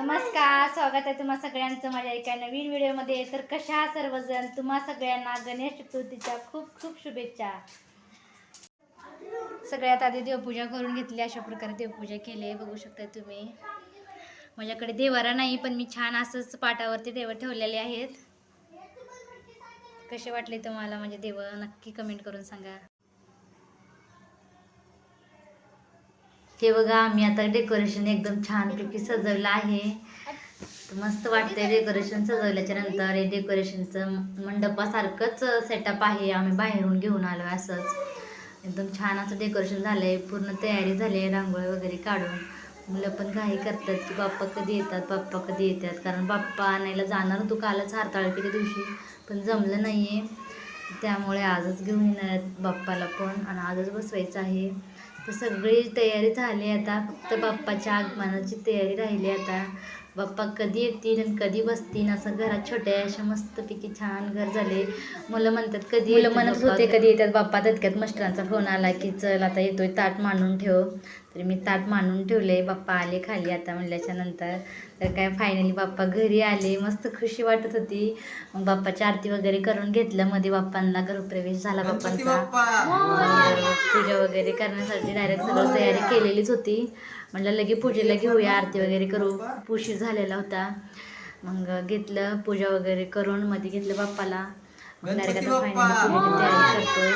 नमस्कार स्वागत आहे तुम्हा सगळ्यांचं माझ्या एका नवीन व्हिडिओमध्ये. तर कशा आहात सर्वजण? तुम्हा सगळ्यांना गणेश चतुर्थीच्या खूप खूप शुभेच्छा. सगळ्यात आधी देवपूजा करून घेतली अशा प्रकारे देवपूजा केली आहे बघू शकता तुम्ही. माझ्याकडे देवारा नाही पण मी छान असंच पाटावरती देव ठेवलेले आहेत. कसे वाटले तुम्हाला म्हणजे देव? नक्की कमेंट करून सांगा. हे बघा आम्ही आता डेकोरेशन एकदम छानपैकी सजवलं आहे. मस्त वाटतंय डेकोरेशन सजवल्याच्या नंतर. हे डेकोरेशनचं मंडपासारखंच सेटअप आहे. आम्ही बाहेरून घेऊन आलो असंच. एकदम छान असं डेकोरेशन झालंय. पूर्ण तयारी झाली आहे रांगोळी वगैरे काढून. मुलं पण घाई करतात. की बाप्पा कधी येतात? बाप्पा कधी येतात? कारण बाप्पा आणायला जाणार होतो कालच हारताळपीच्या दिवशी. पण जमलं नाही आहे त्यामुळे आजच घेऊन येणार आहेत बाप्पाला पण. आणि आजच बसवायचं आहे. तर सगळी तयारी झाली आता. फक्त बाप्पाच्या आगमनाची तयारी राहिली आता. बाप्पा कधी येतील आणि कधी बसतील? असं घरात छोटे अशा मस्तपैकी छान घर झाले. मुलं म्हणतात कधी मुलं म्हणत होते कधी येतात बाप्पा? तितक्यात मस्टरांचा फोन आला की चल आता येतोय ताट मांडून ठेव. तरी मी ताट मांडून ठेवले. बाप्पा आले खाली आता म्हणल्याच्या नंतर. तर काय फायनली बाप्पा घरी आले. मस्त खुशी वाटत होती. मग बाप्पाची आरती वगैरे करून घेतलं. मध्ये बाप्पांना गृहप्रवेश झाला बाप्पांचा. मग पूजा वगैरे करण्यासाठी डायरेक्ट सगळं तयारी केलेलीच होती. म्हटलं लगे पूजेला घेऊया आरती वगैरे करू. उशीर झालेला होता. मग घेतलं पूजा वगैरे करून मध्ये घेतलं बाप्पाला. मग डायरेक्ट आता फायनली पूजेची तयारी करतोय.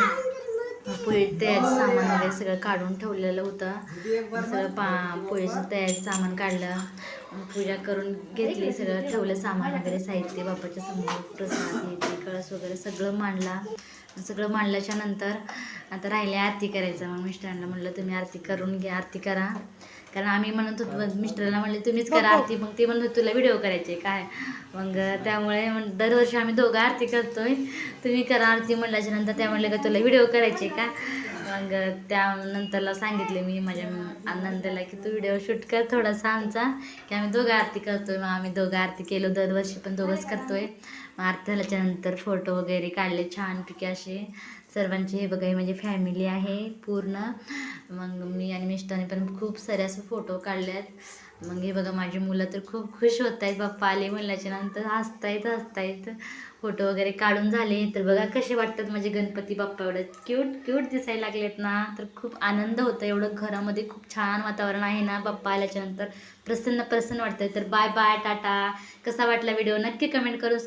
मग पोळी तयारी सामान वगैरे सगळं काढून ठेवलेलं होतं. सगळं पा पोळीचं तयारी सामान काढलं. पूजा करून घेतली सगळं ठेवलं सामान वगैरे साहित्य बाप्पाच्या समोर प्रसाद कळस वगैरे सगळं मांडला. सगळं मांडल्याच्या नंतर आता राहिले आरती करायचं. मग मिस्टरांना म्हणलं तुम्ही आरती करून घ्या आरती करा. कारण आम्ही म्हणत होतो मिस्टरांना म्हणले तुम्हीच करा आरती. मग ते म्हणत तुला व्हिडिओ करायचे काय? मग त्यामुळे म्हण- दरवर्षी आम्ही दोघं आरती करतोय. तुम्ही करा आरती म्हणल्याच्या नंतर त्या म्हणले का तुला व्हिडिओ करायचे का? मग त्यानंतरला सांगितले मी माझ्या आनंदाला की तू व्हिडिओ शूट कर थोडासा आमचा. की आम्ही दोघं आरती करतोय मग आम्ही दोघं आरती केलो. दरवर्षी पण दोघंच करतोय. मग आरती झाल्याच्यानंतर फोटो वगैरे काढले छानपैकी असे. सर्वांचे हे बघा हे माझी फॅमिली आहे पूर्ण. मग मी आणि मिस्टरने पण खूप सारे असे फोटो काढले आहेत मग हे बघा माझी मुलं तर खूप खुश होत आहेत बाप्पा आले म्हणल्याच्या नंतर हसतायत हसतायत. फोटो वगैरे काढून झाले. तर बघा कसे वाटतात माझे गणपती बाप्पा एवढं. क्यूट क्यूट दिसायला लागलेत ना. तर खूप आनंद होतो एवढं घरामध्ये खूप छान वातावरण आहे ना बाप्पा आल्याच्यानंतर. प्रसन्न प्रसन्न वाटतंय. तर बाय बाय टाटा. कसा वाटला व्हिडिओ नक्की कमेंट करू